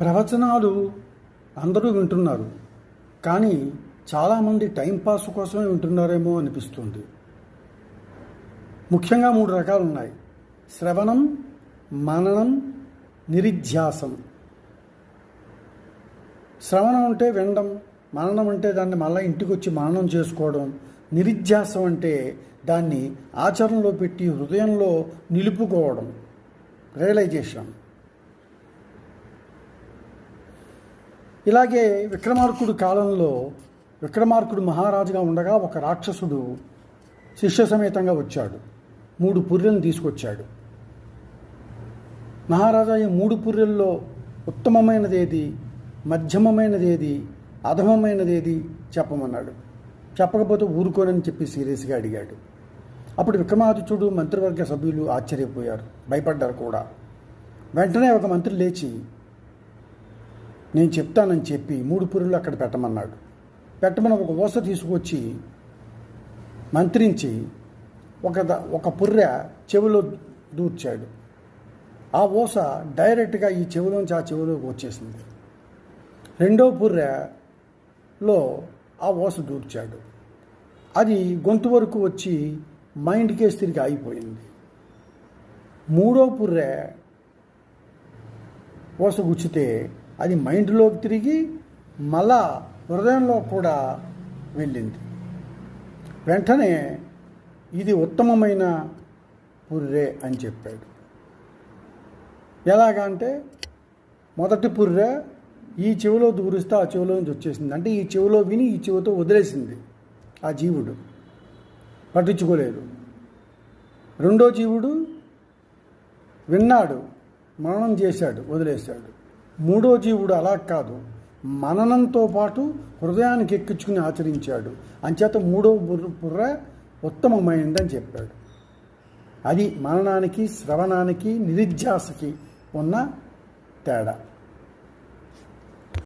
ప్రవచనాలు అందరూ వింటున్నారు కానీ చాలామంది టైంపాస్ కోసమే వింటున్నారేమో అనిపిస్తుంది. ముఖ్యంగా మూడు రకాలు ఉన్నాయి. శ్రవణం మననం నిరిధ్యాసం. శ్రవణం అంటే వినడం మననం అంటే దాన్ని మళ్ళీ ఇంటికి వచ్చి మననం చేసుకోవడం నిరిధ్యాసం అంటే దాన్ని ఆచరణలో పెట్టి హృదయంలో నిలుపుకోవడం రియలైజేషన్. ఇలాగే విక్రమార్కుడు కాలంలో విక్రమార్కుడు మహారాజుగా ఉండగా ఒక రాక్షసుడు శిష్య సమేతంగా వచ్చాడు. మూడు పుర్రెలను తీసుకొచ్చాడు. మహారాజా ఈ మూడు పుర్రెల్లో ఉత్తమమైనదేది మధ్యమమైనదేది అధమమైనదేది చెప్పమన్నాడు. చెప్పకపోతే ఊరుకోనని చెప్పి సీరియస్గా అడిగాడు. అప్పుడు విక్రమాదిత్యుడు మంత్రివర్గ సభ్యులు ఆశ్చర్యపోయారు. భయపడ్డారు కూడా. వెంటనే ఒక మంత్రి లేచి నేను చెప్తానని చెప్పి మూడు పురులు అక్కడ పెట్టమన్నాడు. పెట్టమని ఒక ఊస తీసుకొచ్చి మంత్రించి ఒక ఒక పుర్రె చెవిలో దూర్చాడు. ఆ ఊస డైరెక్ట్గా ఈ చెవిలోంచి ఆ చెవిలోకి వచ్చేసింది. రెండో పుర్రెలో ఆ ఊస దూర్చాడు. అది గొంతు వరకు వచ్చి మైండ్ కేసు తిరిగి ఆగిపోయింది. మూడో పుర్రె ఊస గుచ్చితే అది మైండ్లోకి తిరిగి మళ్ళా హృదయంలో కూడా వెళ్ళింది. వెంటనే ఇది ఉత్తమమైన పుర్రే అని చెప్పాడు. ఎలాగంటే మొదటి పుర్రె ఈ చెవిలో దూరిస్తే ఆ చెవిలో నుంచి వచ్చేసింది. అంటే ఈ చెవిలో విని ఈ చెవితో వదిలేసింది ఆ జీవుడు. పట్టించుకోలేదు. రెండో జీవుడు విన్నాడు మననం చేశాడు వదిలేశాడు. మూడో జీవుడు అలా కాదు. మననంతో పాటు హృదయానికి ఎక్కించుకుని ఆచరించాడు. అంచేత మూడో బుర్ర బుర్ర ఉత్తమమైందని చెప్పాడు. అది మననానికి శ్రవణానికి నిరుధ్యాసకి ఉన్న తేడా.